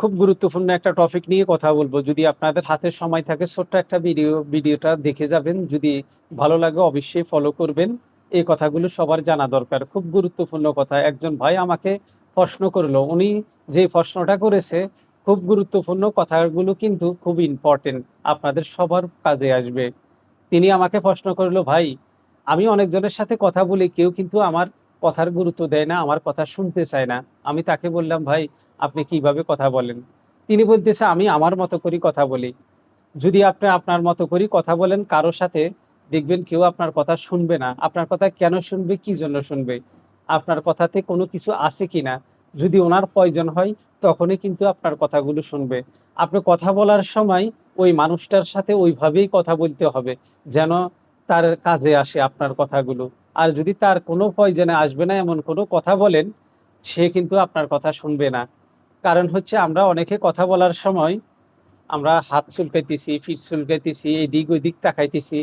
খুব গুরুত্বপূর্ণ একটা টপিক নিয়ে কথা বলব। যদি আপনাদের হাতে সময় থাকে, ছোট্ট একটা ভিডিও ভিডিওটা দেখে যাবেন। যদি ভালো লাগে, অবশ্যই ফলো করবেন। এই কথাগুলো সবার জানা দরকার। খুব গুরুত্বপূর্ণ কথা। একজন ভাই আমাকে প্রশ্ন করল, উনি যে প্রশ্নটা করেছে, খুব গুরুত্বপূর্ণ কথাগুলো কিন্তু খুব ইম্পর্টেন্ট আপনাদের সবার কাজে আসবে। তিনি আমাকে প্রশ্ন করল, ভাই, আমি অনেকজনের সাথে কথা বলি, কেউ কিন্তু আমার কথার গুরুত্ব দেয় না, আমার কথা শুনতে চায় না। আমি তাকে বললাম, ভাই, আপনি কীভাবে কথা বলেন? তিনি বলতেছে, আমি আমার মতো করি কথা বলি। যদি আপনি আপনার মতো করি কথা বলেন কারোর সাথে দেখবেন কেউ আপনার কথা শুনবে না। আপনার কথা কেন শুনবে, কি জন্য শুনবে? আপনার কথাতে কোনো কিছু আছে কিনা যদি ওনার প্রয়োজন হয়, তখনই কিন্তু আপনার কথাগুলো শুনবে। আপনি কথা বলার সময় ওই মানুষটার সাথে ওইভাবেই কথা বলতে হবে, যেন তার কাজে আসে আপনার কথাগুলো। আর যদি তার কোনো প্রয়োজনে আসবে না, এমন কোনো কথা বলেন, সে কিন্তু আপনার কথা শুনবে না। কারণ হচ্ছে আমরা অনেকে কথা বলার সময় আমরা হাত চুলকাইতেছি, ফিট চুলকাইতেছি এদিক ওই দিক তাকাইতেছি,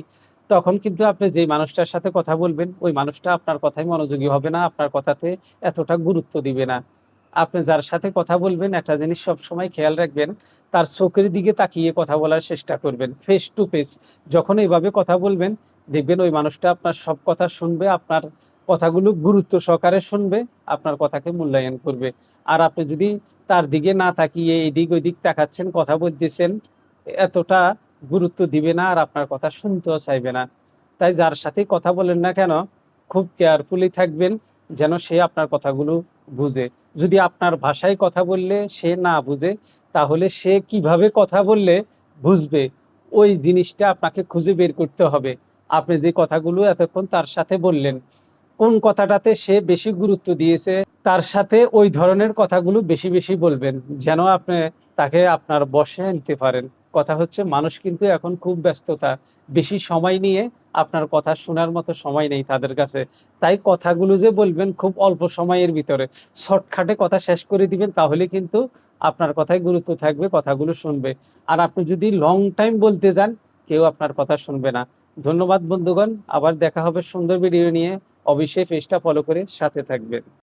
তখন কিন্তু আপনি যে মানুষটার সাথে কথা বলবেন, ওই মানুষটা আপনার কথায় মনোযোগী হবে না, আপনার কথাতে এতটা গুরুত্ব দিবে না। আপনি যার সাথে কথা বলবেন, একটা জিনিস সবসময় খেয়াল রাখবেন, তার চোখের দিকে তাকিয়ে কথা বলার চেষ্টা করবেন ফেস টু ফেস যখন এইভাবে কথা বলবেন দেখবেন ওই মানুষটা আপনার সব কথা শুনবে, আপনার কথাগুলো গুরুত্ব সহকারে শুনবে, আপনার কথাকে মূল্যায়ন করবে। আর আপনি যদি তার দিকে না তাকিয়ে এদিক ওইদিক তাকাচ্ছেন, কথা বলতেছেন, এতটা গুরুত্ব দিবে না আর আপনার কথা শুনতেও চাইবে না। তাই যার সাথে কথা বলেন না কেন, খুব কেয়ারফুলি থাকবেন যেন সে আপনার কথাগুলো বুঝে। যদি আপনার ভাষায় কথা বললে সে না বুঝে, তাহলে সে কীভাবে কথা বললে বুঝবে? ওই জিনিসটা আপনাকে খুঁজে বের করতে হবে। আপনি যে কথাগুলো এতক্ষণ তার সাথে বললেন, কোন কথাটাতে সে বেশি গুরুত্ব দিয়েছে, তার সাথে ওই ধরনের কথাগুলো বেশি বেশি বলবেন, যেন আপনি তাকে আপনার বসে আনতে পারেন। কথা হচ্ছে, মানুষ কিন্তু এখন খুব ব্যস্ততা, বেশি সময় নিয়ে আপনার কথা শোনার মতো সময় নেই তাদের কাছে। তাই কথাগুলো যে বলবেন খুব অল্প সময়ের ভিতরে, শর্টকাটে কথা শেষ করে দিবেন, তাহলে কিন্তু আপনার কথায় গুরুত্ব থাকবে, কথাগুলো শুনবে। আর আপনি যদি লং টাইম বলতে যান, কেউ আপনার কথা শুনবে না। ধন্যবাদ বন্ধুগণ আবার দেখা হবে সুন্দর ভিডিও নিয়ে। অবশ্যই পেজটা ফলো করে সাথে থাকবেন।